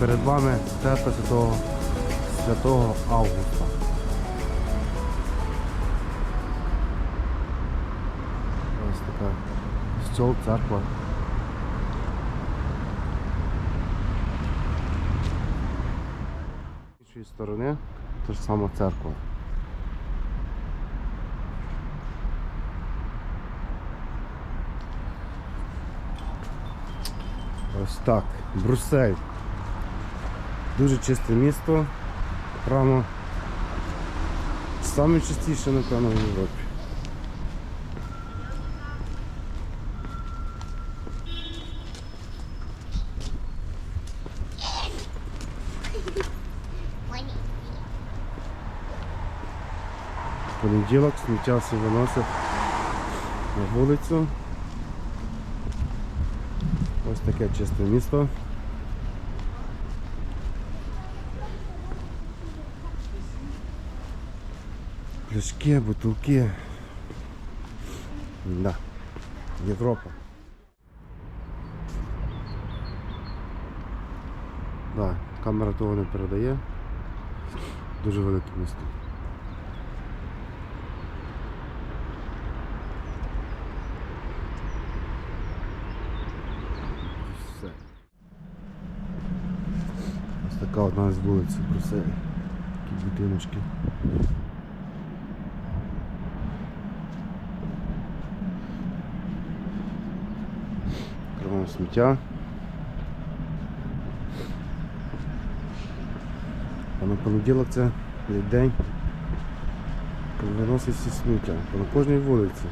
Перед вами церква святого, святого Августа. Ось така стіл, церква. З іншої сторони та ж сама церква. Ось так. Брюссель. Дуже чисте місто. Прямо саме чистіше, напевно, в Європі. Понеділок сміття всі виносять на вулицю. Ось таке чисте місто. Пляшки, бутылки. Да. Європа. Да, камера того не передає. Дуже велике місто. Ось така одна з вулиць Брюсселі. Такі будиночки. Сміття. А на понеділок це день, коли виносить всі сміття. На кожній вулиці.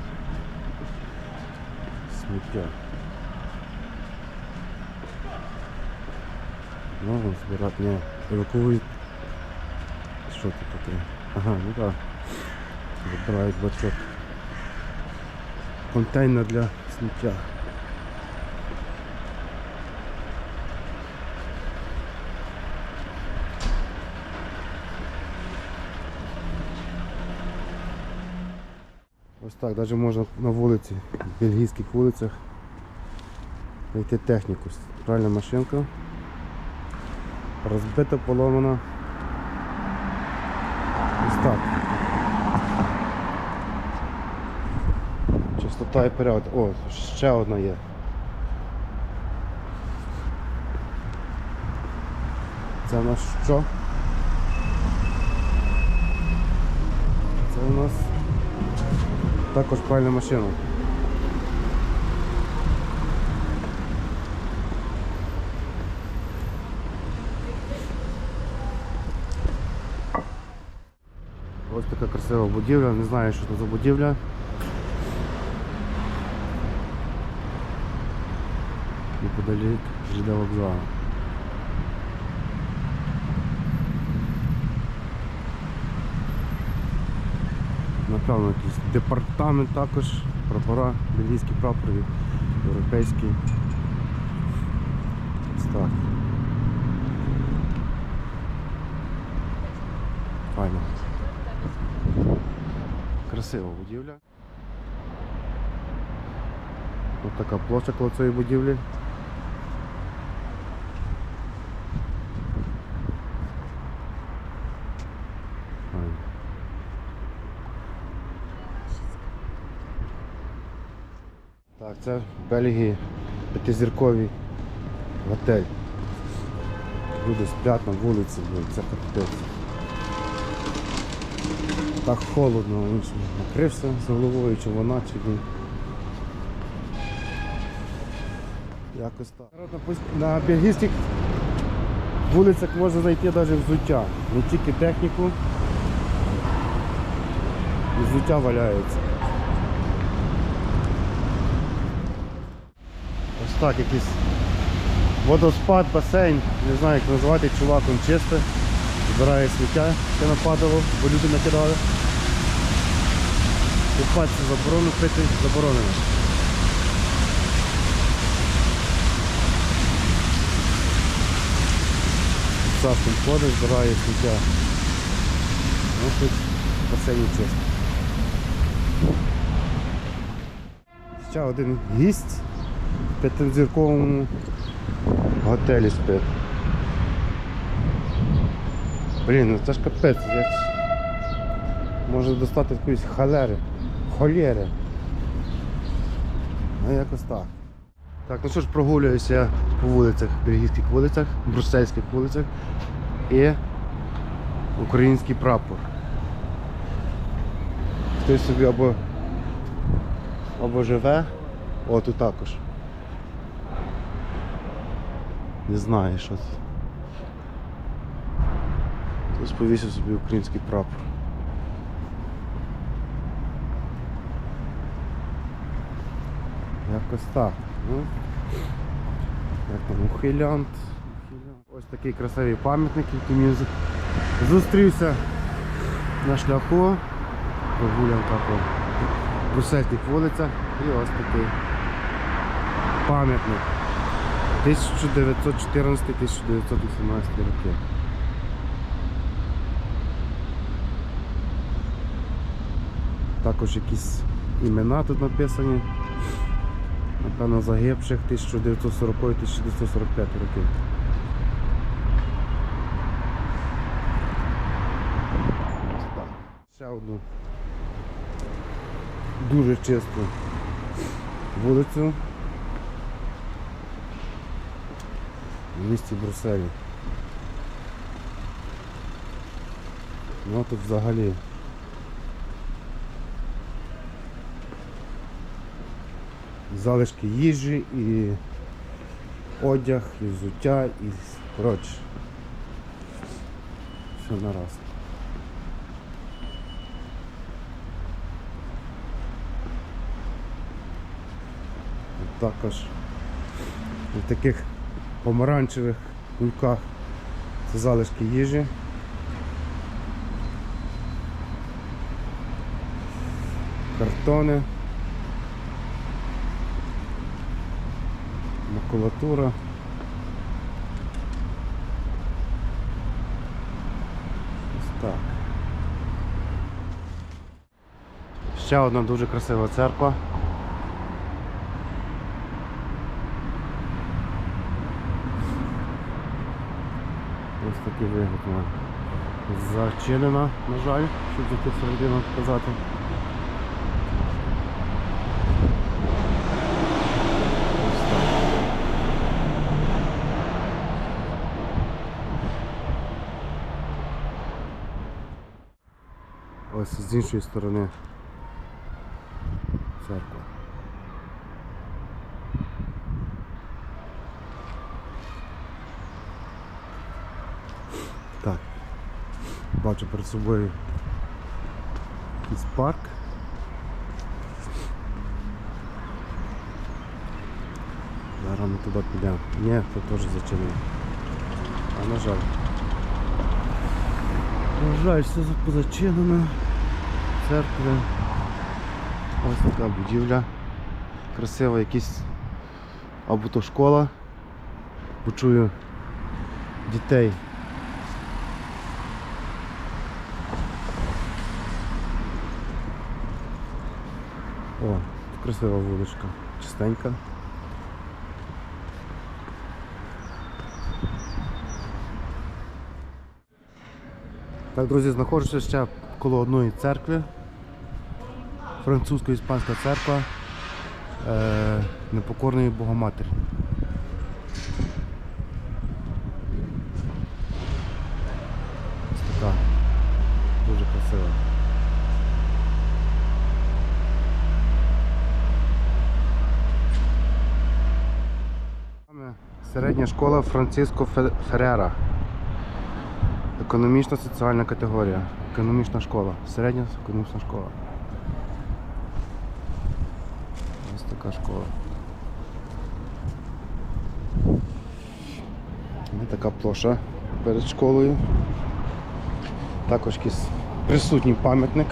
Сміття. Ну, вон збирати, ні, евакуюють. Що тут таке? Ага, ну так. Забирають бачок. Контейнер для сміття. Ось так, навіть можна на вулиці, в бельгійських вулицях знайти техніку. Пральна машинка. Розбита, поломана. Ось так. Чистота і порядок. О, ще одна є. Це у нас що? Це у нас також пральна машина. Ось така красива будівля, не знаю, що це за будівля. Неподалік ЖД вокзалу. Напевно, якийсь департамент також, прапора, бельгійські прапори, європейський. Ось так. Файно. Красива будівля. Ось така площа коло цієї будівлі. Файно. Так, це в Бельгії п'ятизірковий готель. Люди сплять на вулиці, це капець. Так холодно, він накрився з головою, чи вона, чи він. Якось так. На бельгійських вулицях можна знайти навіть взуття. Не тільки техніку. І взуття валяється. Ось так якийсь водоспад, басейн, не знаю як назвати, чувак він чисте, збирає сміття, яке нападало, бо люди накидали. Купатися заборонено, пити заборонено. Савком ходить, збирає сміття. Ну тут басейн чисто. Ще один гість п'ятизірковому готелі спить. Блін, ну це ж капець, я ж... Може достати якоїсь халери. Холєри. Ну якось так. Так, ну що ж, прогулююся по вулицях, бельгійських вулицях, брюссельських вулицях і український прапор. Хтось собі або, або живе, о, тут також. Не знаю, що це. Хтось повісив собі український прапор. Якось так. Ну, як там, ухилянт. Ось такий красивий пам'ятник, який мені зустрівся на шляху. Прогулянка по брусельських вулицях. І ось такий пам'ятник. 1914-1918 роки. Також якісь імена тут написані. Напевно, загибших 1940-1945 років. Ще одну дуже чисту вулицю місті Брюсселі. Ну тут взагалі залишки їжі і одяг, і взуття, і коротше. Все нараз. І Також в таких помаранчевих кульках це залишки їжі. Картони. макулатура. Ось так. Ще одна дуже красива церква. Ось такий вигляд має. Зачинена, на жаль, щоб зайти всередину показати. Ось з іншої сторони церква. Так. Бачу перед собою якийсь парк. Зараз ми туди підемо. Ні, тут теж зачинено. А на жаль. На жаль, все позачинено. Церкви. Ось така будівля. Красива якісь або то школа. Почую дітей. О, красива вуличка. Чистенька. Так, друзі, знаходжуся ще коло одної церкви. Французько-іспанська церква е, непокорної Богоматері. Ось така. Дуже красива. Саме Середня школа Франциско Фе- Феррера. Економічна соціальна категорія. Економічна школа. Середня економічна школа. Ось така школа. Ось така площа перед школою. Також якийсь присутній пам'ятник.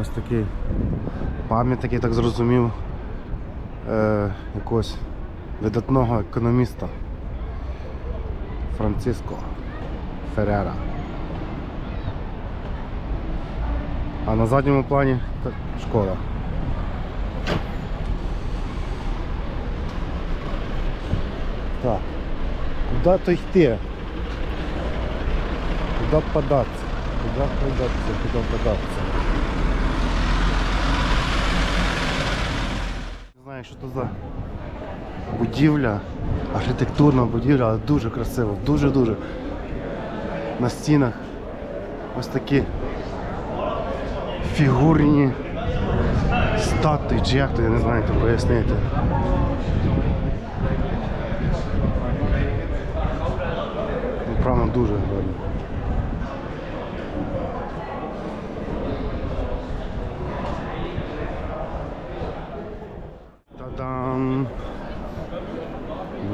Ось такий пам'ятник, я так зрозумів, е, якогось видатного економіста Франциско Феррера. А на задньому плані школа. Так. Куда то йти? Куда податься? Куда податься? Куда податься? Не знаю, що це за будівля, архітектурна будівля, але дуже красиво, дуже-дуже. На стінах ось такі фігурні статуї, чи як то я не знаю, як пояснити. Ну, Правда, дуже гарно.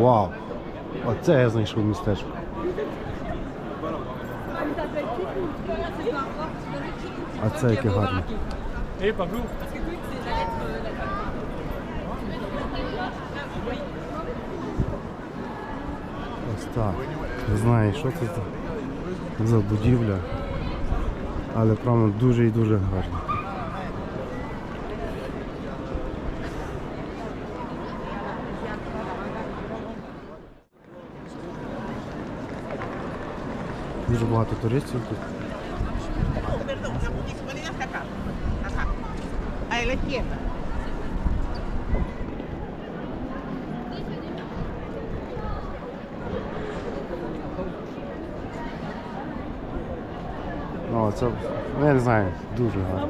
Вау! Оце я знайшов містечко. А це яке гарне. Ось так. Не знаю, що це за- будівля. Але правда дуже і дуже гарно. Дуже багато туристів тут. Ну, це, ну, я не знаю, дуже гарно.